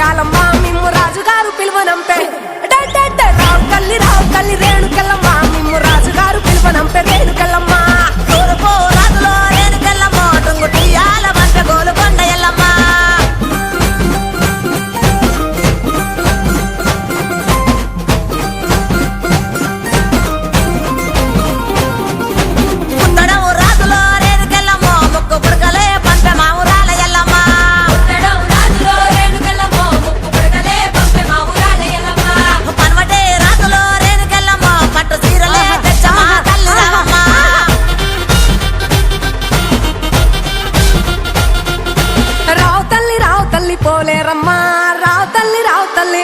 చాలమ్మా మిమ్ము రాజుగారు పిలువనంపే. రావు కల్లి రావు కల్లి రే. ತಲೆ